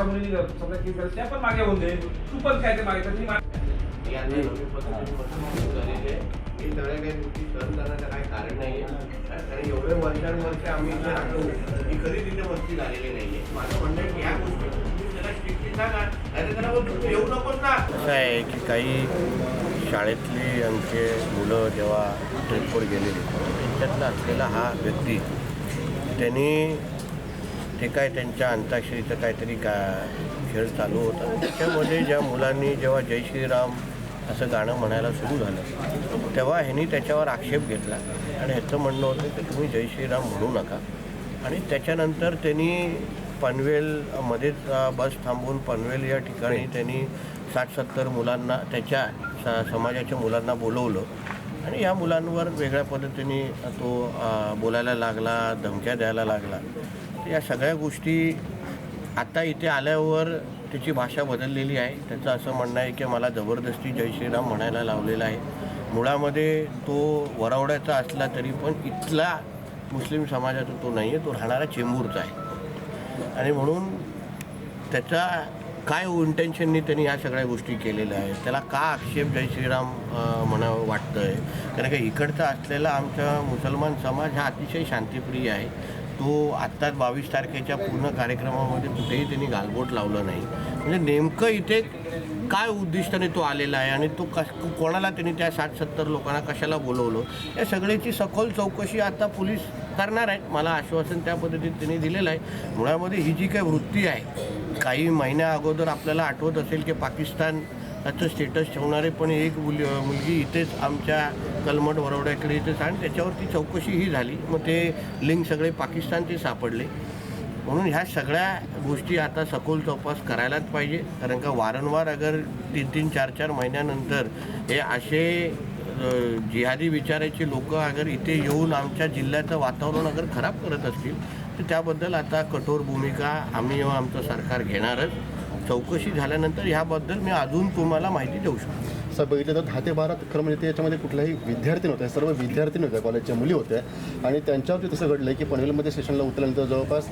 आमच्या मुलीने समजा केस झाली त्या पण मागे होऊन दे तू पण काय ते मागे तर सगळ्या काही गोष्टी सहन करण्याचं काही कारण नाही आहे. कारण एवढे वर्षानुवर्ष आम्ही इथे राहतो. ही कधी तिथे वस्ती झालेली नाही आहे. माझं म्हणणं आहे की ह्या गोष्टी तुम्ही त्याला स्ट्रिक्टली सांगा. नाही त्याला बोलतो, तू येऊ नकोस ना. असं आहे की काही शाळेतली आमचे मुलं जेव्हा ट्रिपवर गेलेली त्यांच्यातला असलेला हा व्यक्ती त्यांनी ते काय त्यांच्या अंताक्षरीचं काहीतरी का खेळ चालू होता. त्याच्यामध्ये ज्या मुलांनी जेव्हा जय श्रीराम असं गाणं म्हणायला सुरू झालं तेव्हा ह्यांनी त्याच्यावर आक्षेप घेतला. आणि ह्याचं म्हणणं होतं की तुम्ही जय श्रीराम म्हणू नका. आणि त्याच्यानंतर त्यांनी पनवेलमध्येच अ, बस थांबवून पनवेल या ठिकाणी त्यांनी साठ सत्तर मुलांना त्याच्या स समाजाच्या मुलांना बोलवलं. आणि या मुलांवर वेगळ्या पद्धतीने तो बोलायला लागला धमक्या द्यायला लागला. या सगळ्या गोष्टी आता इथे आल्यावर त्याची भाषा बदललेली आहे. त्याचं असं म्हणणं आहे की मला जबरदस्ती जय श्रीराम म्हणायला लावलेला आहे. मुळामध्ये तो वरवड्याचा असला तरी पण इथला मुस्लिम समाजाचा तो नाही आहे तो राहणारा चेंबूरचा आहे. आणि म्हणून त्याचा काय इंटेन्शननी त्यांनी ह्या सगळ्या गोष्टी केलेल्या आहेत? त्याला का आक्षेप जय श्रीराम म्हणावं वाटतं आहे कारण का इकडचा असलेला आमचा मुसलमान समाज हा अतिशय शांतिप्रिय आहे. तो आत्ताच बावीस तारखेच्या पूर्ण कार्यक्रमामध्ये कुठेही त्यांनी गालबोट लावलं नाही. म्हणजे नेमकं इथे काय उद्दिष्टाने तो आलेला आहे आणि तो कश कोणाला त्यांनी त्या साठ सत्तर लोकांना कशाला बोलवलं? या सगळ्याची सखोल चौकशी आता पोलीस करणार आहेत. मला आश्वासन त्या पद्धतीत त्यांनी दिलेलं आहे. मुळामध्ये ही जी काही वृत्ती आहे काही महिन्या अगोदर आपल्याला आठवत असेल की पाकिस्तान त्याचं स्टेटस ठेवणारे पण एक मुली मुलगी इथेच आमच्या कलमट वरवड्याकडे इथेच आणि त्याच्यावरती चौकशी ही झाली. मग ते लिंक सगळे पाकिस्तानचे सापडले. म्हणून ह्या सगळ्या गोष्टी आता सखोल चौपास करायलाच पाहिजे. कारण का वारंवार अगर तीन तीन चार चार महिन्यानंतर हे असे जिहादी विचाराचे लोक अगर इथे येऊन आमच्या जिल्ह्याचं वातावरण अगर खराब करत असतील तर त्याबद्दल आता कठोर भूमिका आम्ही आमचं सरकार घेणारच. चौकशी झाल्यानंतर ह्याबद्दल मी अजून तुम्हाला माहिती देऊ शकतो. असं बघितलं तर दहा ते बारा खरं म्हणजे ते याच्यामध्ये कुठल्याही विद्यार्थी नव्हते. सर्व विद्यार्थी नव्हत्या कॉलेजच्या मुली होत्या. आणि त्यांच्यावरती तसं घडलं की पनवेलमध्ये स्टेशनला उतरल्यानंतर जवळपास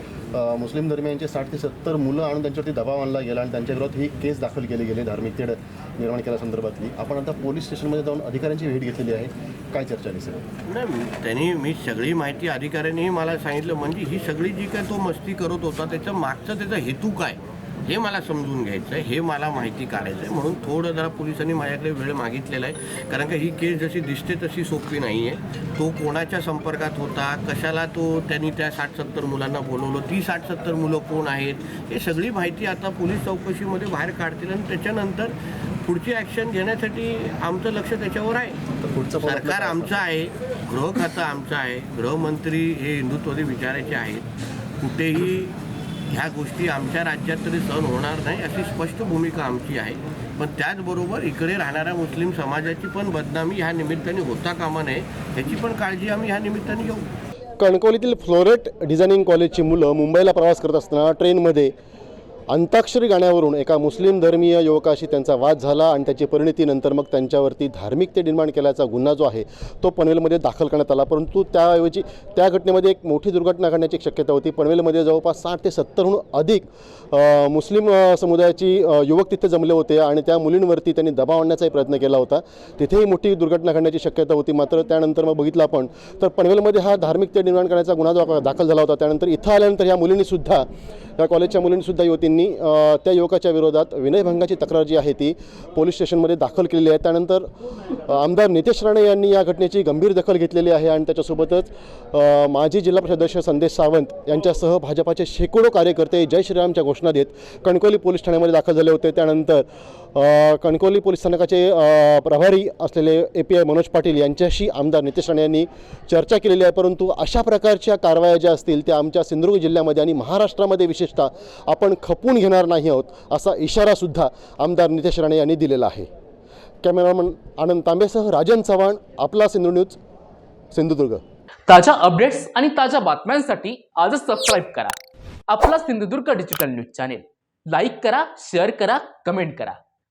मुस्लिम धर्मियांचे साठ ते सत्तर मुलं आणून त्यांच्यावरती दबाव आणला गेला आणि त्यांच्या विरोधात ही केस दाखल केली गेली धार्मिक तेढ निर्माण केल्यासंदर्भातली आपण आता पोलीस स्टेशनमध्ये जाऊन अधिकाऱ्यांची भेट घेतलेली आहे. काय चर्चा झाली सर? नाही त्यांनी मी सगळी माहिती अधिकाऱ्यांनीही मला सांगितलं. म्हणजे ही सगळी जी काय तो मस्ती करत होता त्याचं मागचं त्याचा हेतू काय? हे मला समजून घ्यायचं आहे हे मला माहिती काढायचं आहे म्हणून थोडं जरा पोलिसांनी माझ्याकडे वेळ मागितलेला आहे. कारण का ही केस जशी दिसते तशी सोपी नाही आहे तो कोणाच्या संपर्कात होता कशाला तो त्यांनी त्या साठ सत्तर मुलांना बोलवलं ती साठ सत्तर मुलं कोण आहेत हे सगळी माहिती आता पोलीस चौकशीमध्ये बाहेर काढतील आणि त्याच्यानंतर पुढची ॲक्शन घेण्यासाठी आमचं लक्ष त्याच्यावर आहे. तर पुढचं सरकार आमचं आहे गृह खातं आमचं आहे गृहमंत्री हे हिंदुत्वादी विचारायचे आहेत. कुठेही ह्या गोष्टी आमच्या राज्यात तरी सहन होणार नाही अशी स्पष्ट भूमिका आमची आहे. पण त्याचबरोबर इकडे राहणाऱ्या मुस्लिम समाजाची पण बदनामी ह्या निमित्ताने होता कामा नये याची पण काळजी आम्ही ह्या निमित्ताने घेऊ. कणकवलीतील फ्लोरेट डिझायनिंग कॉलेजची मुलं मुंबईला प्रवास करत असताना ट्रेनमध्ये अंताक्षरी गाण्यावरून एका मुस्लिम धर्मीय युवकाशी त्यांचा वाद झाला आणि त्याची परिणतीनंतर मग त्यांच्यावरती धार्मिकते निर्माण केल्याचा गुन्हा जो आहे तो पनवेलमध्ये दाखल करण्यात आला. परंतु त्याऐवजी त्या घटनेमध्ये एक मोठी दुर्घटना घडण्याची शक्यता होती. पनवेलमध्ये जवळपास साठ ते सत्तरहून अधिक मुस्लिम समुदायाची युवक तिथे जमले होते आणि त्या मुलींवरती त्यांनी दबाव आणण्याचाही प्रयत्न केला होता. तिथेही मोठी दुर्घटना घडण्याची शक्यता होती मात्र त्यानंतर मग बघितलं आपण तर पनवेलमध्ये हा धार्मिकते निर्माण करण्याचा गुन्हा जो दाखल झाला होता त्यानंतर इथं आल्यानंतर या मुलींनीसुद्धा या कॉलेजच्या मुलींनीसुद्धा युवतींनी त्या युवकाच्या विरोधात विनयभंगाची तक्रार जी आहे ती पोलीस स्टेशनमध्ये दाखल केलेली आहे. त्यानंतर आमदार नितेश राणे यांनी या घटनेची गंभीर दखल घेतलेली आहे आणि त्याच्यासोबतच माजी जिल्हा परिषद अध्यक्ष संदेश सावंत यांच्यासह भाजपाचे शेकडो कार्यकर्ते जय श्रीरामच्या घोषणा देत कणकवली पोलीस ठाण्यामध्ये दाखल झाले होते. त्यानंतर कणकवली पोलीस स्थानकाचे प्रभारी असलेले A P I Manoj Patil यांच्याशी आमदार नितेश राणे यांनी चर्चा केलेली आहे. परंतु अशा प्रकारच्या कारवाया ज्या असतील त्या आमच्या सिंधुदुर्ग जिल्ह्यामध्ये आणि महाराष्ट्रामध्ये विशेषतः आपण खपून घेणार नाही आहोत असा इशारासुद्धा आमदार नितेश राणे यांनी दिलेला आहे. कॅमेरामन आनंद तांबेसह राजन चव्हाण आपला सिंधू न्यूज सिंधुदुर्ग. ताज्या अपडेट्स आणि ताज्या बातम्यांसाठी आजच सबस्क्राईब करा. आपला Sindhudurg digital news channel like करा शेअर करा कमेंट करा.